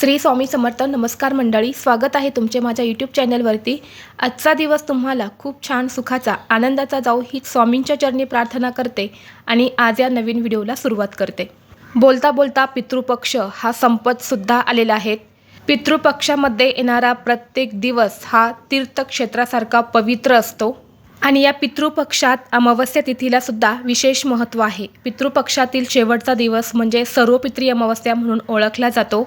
श्री स्वामी समर्थ नमस्कार मंडळी स्वागत आहे तुमचे माझ्या यूट्यूब चॅनलवरती. आजचा दिवस तुम्हाला खूप छान सुखाचा आनंदाचा जाऊ ही स्वामींच्या चरणी प्रार्थना करते आणि आज या नवीन व्हिडिओला सुरुवात करते. बोलता बोलता पितृपक्ष हा संपतसुद्धा आलेला आहे. पितृपक्षामध्ये येणारा प्रत्येक दिवस हा तीर्थक्षेत्रासारखा पवित्र असतो. आणि या पितृपक्षात अमावस्या तिथीला सुद्धा विशेष महत्त्व आहे. पितृपक्षातील शेवटचा दिवस म्हणजे सर्वपित्री अमावस्या म्हणून ओळखला जातो.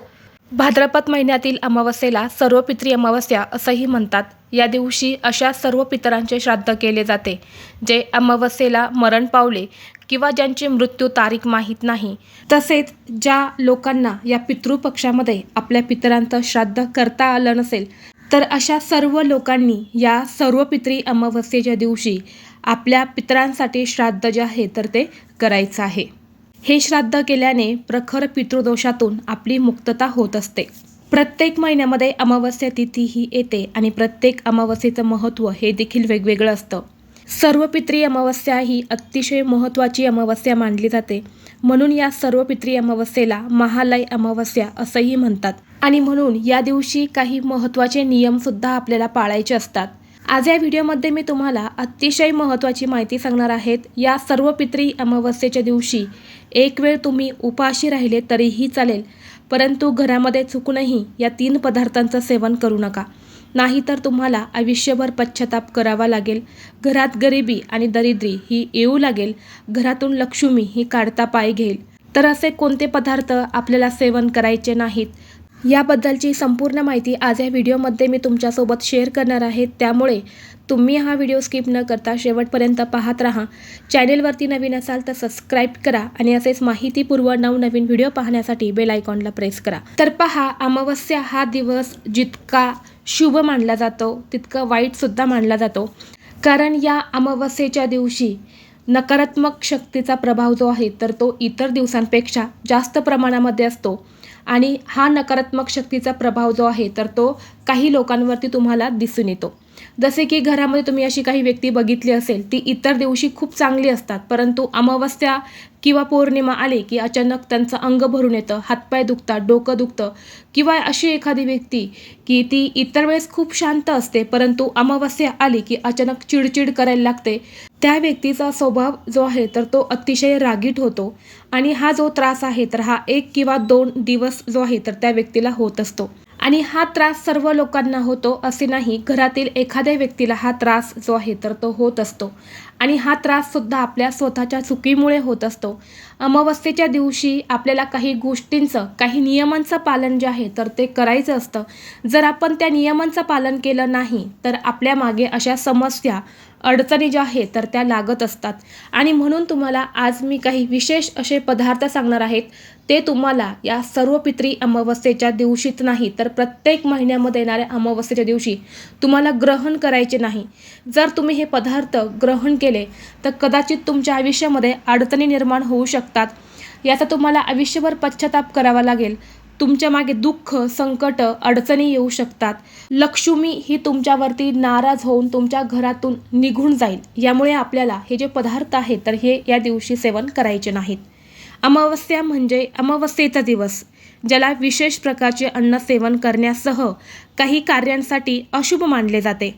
भाद्रपद महिन्यातील अमावस्येला सर्वपित्री अमावस्या असंही म्हणतात. या दिवशी अशा सर्व पितरांचे श्राद्ध केले जाते जे अमावस्येला मरण पावले किंवा ज्यांची मृत्यू तारीख माहीत नाही. तसेच ज्या लोकांना या पितृपक्षामध्ये आपल्या पितरांचं श्राद्ध करता आलं नसेल तर अशा सर्व लोकांनी या सर्व पित्री अमावस्येच्या दिवशी आपल्या पितरांसाठी श्राद्ध जे आहे तर ते करायचं आहे. हे श्राद्ध केल्याने प्रखर पितृदोषातून आपली मुक्तता होत असते. प्रत्येक महिन्यामध्ये अमावस्या तिथी ही येते आणि प्रत्येक अमावस्येचं महत्त्व हे देखील वेगवेगळं असतं. सर्व पित्री अमावस्या ही अतिशय महत्त्वाची अमावस्या मानली जाते. म्हणून या सर्व पित्री अमावस्येला महालय अमावस्या असंही म्हणतात. आणि म्हणून या दिवशी काही महत्त्वाचे नियमसुद्धा आपल्याला पाळायचे असतात. आज या व्हिडिओमध्ये मी तुम्हाला अतिशय महत्त्वाची माहिती सांगणार आहेत. या सर्व पित्री अमावस्येच्या दिवशी एक वेळ तुम्ही उपाशी राहिले तरीही चालेल. परंतु घरामध्ये चुकूनही या तीन पदार्थांचं सेवन करू नका. नाहीतर तुम्हाला आयुष्यभर पश्चाताप करावा लागेल. घरात गरिबी आणि दरिद्री ही येऊ लागेल. घरातून लक्ष्मी ही काढता पाय घेईल. तर असे कोणते पदार्थ आपल्याला सेवन करायचे नाहीत? याबद्दलची संपूर्ण माहिती आज या व्हिडिओमध्ये मी तुमच्यासोबत शेअर करणार आहे. त्यामुळे तुम्ही हा व्हिडिओ स्किप न करता शेवटपर्यंत पाहत राहा. चॅनेलवरती नवीन असाल तर सबस्क्राईब करा आणि असेच माहितीपूर्व नवनवीन व्हिडिओ पाहण्यासाठी बेल आयकॉनला प्रेस करा. तर पहा अमावस्या हा दिवस जितका शुभ मानला जातो तितका वाईटसुद्धा मानला जातो. कारण या अमावस्येच्या दिवशी नकारात्मक शक्तीचा प्रभाव जो आहे तर तो इतर दिवसांपेक्षा जास्त प्रमाणामध्ये असतो. आणि हा नकारात्मक शक्तीचा प्रभाव जो आहे तर तो काही लोकांवरती तुम्हाला दिसून येतो. जसे की घरामध्ये तुम्ही अशी काही व्यक्ती बघितली असेल ती इतर दिवशी खूप चांगली असतात. परंतु अमावस्या किंवा पौर्णिमा आली की अचानक त्यांचं अंग भरून येतं हातपाय दुखतात डोकं दुखतं. किंवा अशी एखादी व्यक्ती की ती इतर वेळेस खूप शांत असते परंतु अमावस्या आली की अचानक चिडचिड करायला लागते. त्या व्यक्तीचा स्वभाव जो आहे तर तो अतिशय रागीट होतो. आणि हा जो त्रास आहे तर हा एक किंवा दोन दिवस जो आहे तर त्या व्यक्तीला होत असतो. आणि हा त्रास सर्व लोकांना होतो असे नाही. घरातील एखाद्या व्यक्तीला हा त्रास जो आहे तर तो होत असतो. आणि हा त्राससुद्धा आपल्या स्वतःच्या चुकीमुळे होत असतो. अमावस्येच्या दिवशी आपल्याला काही गोष्टींचं काही नियमांचं पालन जे आहे तर ते करायचं असतं. जर आपण त्या नियमांचं पालन केलं नाही तर आपल्या मागे अशा समस्या अडचणी ज्या आहेत तर त्या लागत असतात. आणि म्हणून तुम्हाला आज मी काही विशेष असे पदार्थ सांगणार आहेत. ते तुम्हाला या सर्व पित्री अमावस्येच्या दिवशीच नाही तर प्रत्येक महिन्यामध्ये येणाऱ्या अमावस्येच्या दिवशी तुम्हाला ग्रहण करायचे नाही. जर तुम्ही हे पदार्थ ग्रहण केले केले तर कदाचित तुमच्या आयुष्यामध्ये अडचणी निर्माण होऊ शकतात. याचा तुम्हाला आयुष्यभर पश्चाताप करावा लागेल. तुमच्या मागे दुःख संकट अडचणी येऊ शकतात. लक्ष्मी ही तुमच्यावरती नाराज होऊन तुमच्या घरातून निघून जाईल. यामुळे आपल्याला हे जे पदार्थ आहेत तर हे या दिवशी सेवन करायचे नाहीत. अमावस्या म्हणजे अमावस्येचा दिवस ज्याला विशेष प्रकारचे अन्न सेवन करण्यासह काही कार्यांसाठी अशुभ मानले जाते.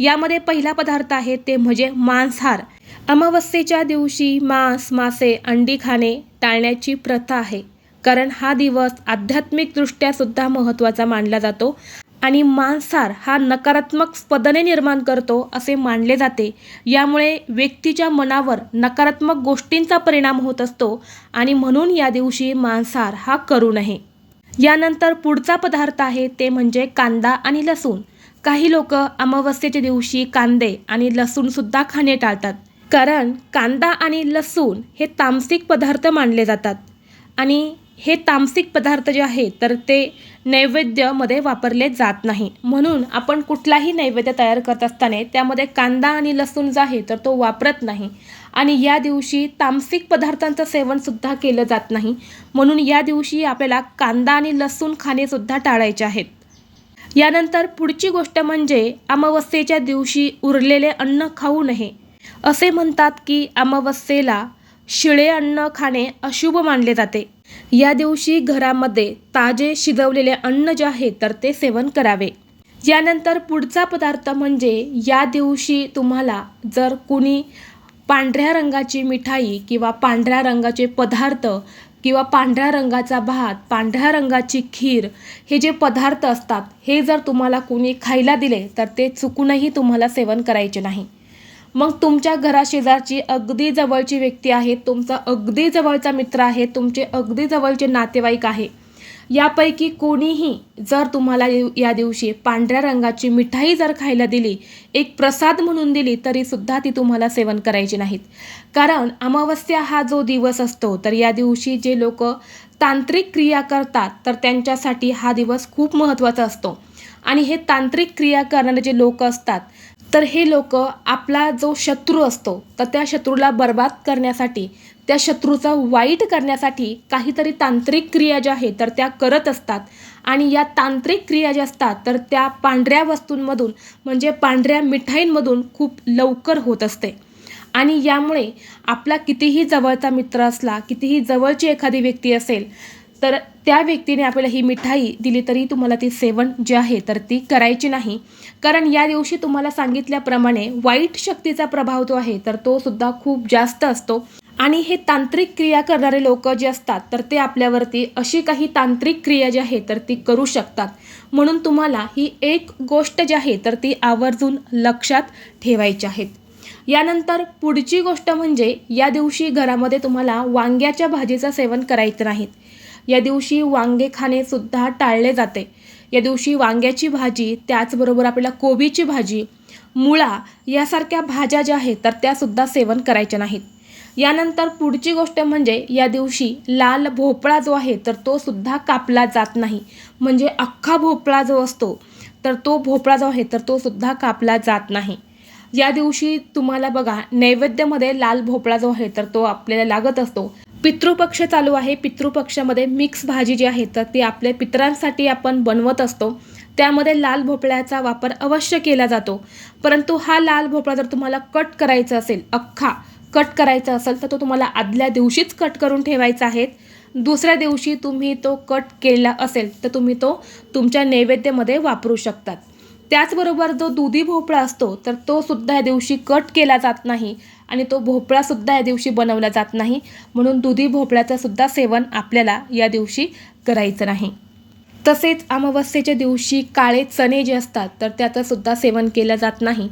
यामध्ये पहिला पदार्थ आहे ते म्हणजे मांसाहार. अमावस्येच्या दिवशी मांस मासे अंडी खाणे टाळण्याची प्रथा आहे. कारण हा दिवस आध्यात्मिकदृष्ट्या सुद्धा महत्त्वाचा मानला जातो आणि मांसाहार हा नकारात्मक स्पदने निर्माण करतो असे मानले जाते. यामुळे व्यक्तीच्या मनावर नकारात्मक गोष्टींचा परिणाम होत असतो आणि म्हणून या दिवशी मांसाहार हा करू नये. यानंतर पुढचा पदार्थ आहे ते म्हणजे कांदा आणि लसूण. काही लोक अमावस्येच्या दिवशी कांदे आणि लसूणसुद्धा खाणे टाळतात. कारण कांदा आणि लसूण हे तामसिक पदार्थ मानले जातात. आणि हे तामसिक पदार्थ जे आहे तर ते नैवेद्यमध्ये वापरले जात नाही. म्हणून आपण कुठलाही नैवेद्य तयार करत असताना त्यामध्ये कांदा आणि लसूण जो आहे तर तो वापरत नाही. आणि या दिवशी तामसिक पदार्थांचं सेवनसुद्धा केलं जात नाही. म्हणून या दिवशी आपल्याला कांदा आणि लसूण खाणेसुद्धा टाळायचे आहेत. यानंतर पुढची गोष्ट म्हणजे अमावस्येच्या दिवशी उरलेले अन्न खाऊ नये. असे म्हणतात की अमावस्येला शिळे अन्न खाणे अशुभ मानले जाते. या दिवशी घरामध्ये ताजे शिजवलेले अन्न जे आहे तर ते सेवन करावे. यानंतर पुढचा पदार्थ म्हणजे या दिवशी तुम्हाला जर कुणी पांढऱ्या रंगाची मिठाई किंवा पांढऱ्या रंगाचे पदार्थ किंवा पांढऱ्या रंगाचा भात पांढऱ्या रंगाची खीर हे जे पदार्थ असतात हे जर तुम्हाला कुणी खायला दिले तर ते चुकूनही तुम्हाला सेवन करायचे नाही. मग तुमच्या घराशेजारची अगदी जवळची व्यक्ती आहे तुमचा अगदी जवळचा मित्र आहे तुमचे अगदी जवळचे नातेवाईक आहे. यापैकी कोणीही जर तुम्हाला या दिवशी पांढऱ्या रंगाची मिठाई जर खायला दिली एक प्रसाद म्हणून दिली तरी सुद्धा ती तुम्हाला सेवन करायची नाहीत. कारण अमावस्या हा जो दिवस असतो तर या दिवशी जे लोक तांत्रिक क्रिया करतात तर त्यांच्यासाठी हा दिवस खूप महत्त्वाचा असतो. आणि हे तांत्रिक क्रिया करणारे जे लोक असतात तर हे लोक आपला जो शत्रू असतो तर त्या शत्रूला बर्बाद करण्यासाठी त्या शत्रूचा वाईट करण्यासाठी काहीतरी तांत्रिक क्रिया ज्या आहेत तर त्या करत असतात. आणि या तांत्रिक क्रिया ज्या असतात तर त्या पांढऱ्या वस्तूंमधून म्हणजे पांढऱ्या मिठाईंमधून खूप लवकर होत असते. आणि यामुळे आपला कितीही जवळचा मित्र असला कितीही जवळची एखादी व्यक्ती असेल तर त्या व्यक्तीने आपल्याला ही मिठाई दिली तरी तुम्हाला ती सेवन जी आहे तर ती करायची नाही. कारण या दिवशी तुम्हाला सांगितल्याप्रमाणे वाईट शक्तीचा प्रभाव जो आहे तर तो सुद्धा खूप जास्त असतो. आणि हे तांत्रिक क्रिया करणारे लोक जे असतात तर ते आपल्यावरती अशी काही तांत्रिक क्रिया जी आहे तर ती करू शकतात. म्हणून तुम्हाला ही एक गोष्ट जी आहे तर ती आवर्जून लक्षात ठेवायची आहेत यानंतर पुढची गोष्ट म्हणजे या दिवशी घरामध्ये तुम्हाला वांग्याच्या भाजीचं सेवन करायचं नाहीत या दिवशी वांगे खाणे सुद्धा टाळले जाते. या दिवशी वांग्याची भाजी त्याचबरोबर आपल्याला कोबीची भाजी मुळा यासारख्या भाज्या ज्या आहेत तर त्यासुद्धा सेवन करायच्या नाहीत. यानंतर पुढची गोष्ट म्हणजे या दिवशी लाल भोपळा जो आहे तर तो सुद्धा कापला जात नाही. म्हणजे अख्खा भोपळा जो असतो तर तो भोपळा जो आहे तर तो सुद्धा कापला जात नाही. या दिवशी तुम्हाला बघा नैवेद्यामध्ये लाल भोपळा जो आहे तर तो आपल्याला लागत असतो. पितृपक्ष चालू आहे. पितृपक्षामध्ये मिक्स भाजी जी आहे तर ती आपल्या पितरांसाठी आपण बनवत असतो. त्यामध्ये लाल भोपळ्याचा वापर अवश्य केला जातो. परंतु हा लाल भोपळा जर तुम्हाला कट करायचा असेल अख्खा कट करायचा असेल तर तो तुम्हाला आदल्या दिवशीच कट करून ठेवायचा आहे. दुसऱ्या दिवशी तुम्ही तो कट केला असेल तर तुम्ही तो तुमच्या नैवेद्यामध्ये वापरू शकतात. त्याचबरोबर जो दुधी भोपळा असतो तर तो सुद्धा या दिवशी कट केला जात नाही आणि तो भोपळासुद्धा या दिवशी बनवला जात नाही. म्हणून दुधी भोपळ्याचं सुद्धा सेवन आपल्याला या दिवशी करायचं नाही. तसेच अमावस्येच्या दिवशी काळे चणे जे असतात तर त्याचं सुद्धा सेवन केलं जात नाही.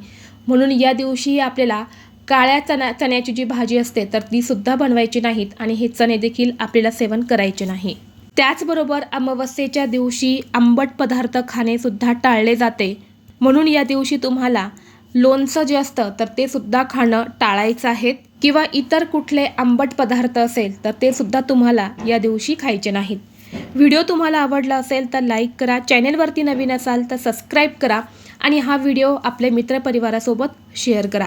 म्हणून या दिवशी आपल्याला काळ्या चण्या चण्याची जी भाजी असते तर ती सुद्धा बनवायची नाहीत आणि हे चणे देखील आपल्याला सेवन करायचे नाही. त्याचबरोबर अमावस्येच्या दिवशी आंबट पदार्थ खाणे सुद्धा टाळले जाते. म्हणून या दिवशी तुम्हाला लोणचं जे असतं तर ते सुद्धा खाणं टाळायचं आहे किंवा इतर कुठले आंबट पदार्थ असेल तर ते सुद्धा तुम्हाला या दिवशी खायचे नाहीत. व्हिडिओ तुम्हाला आवडला असेल तर लाईक करा. चॅनेलवरती नवीन असाल तर सबस्क्राईब करा आणि हा व्हिडिओ आपल्या मित्रपरिवारासोबत शेअर करा.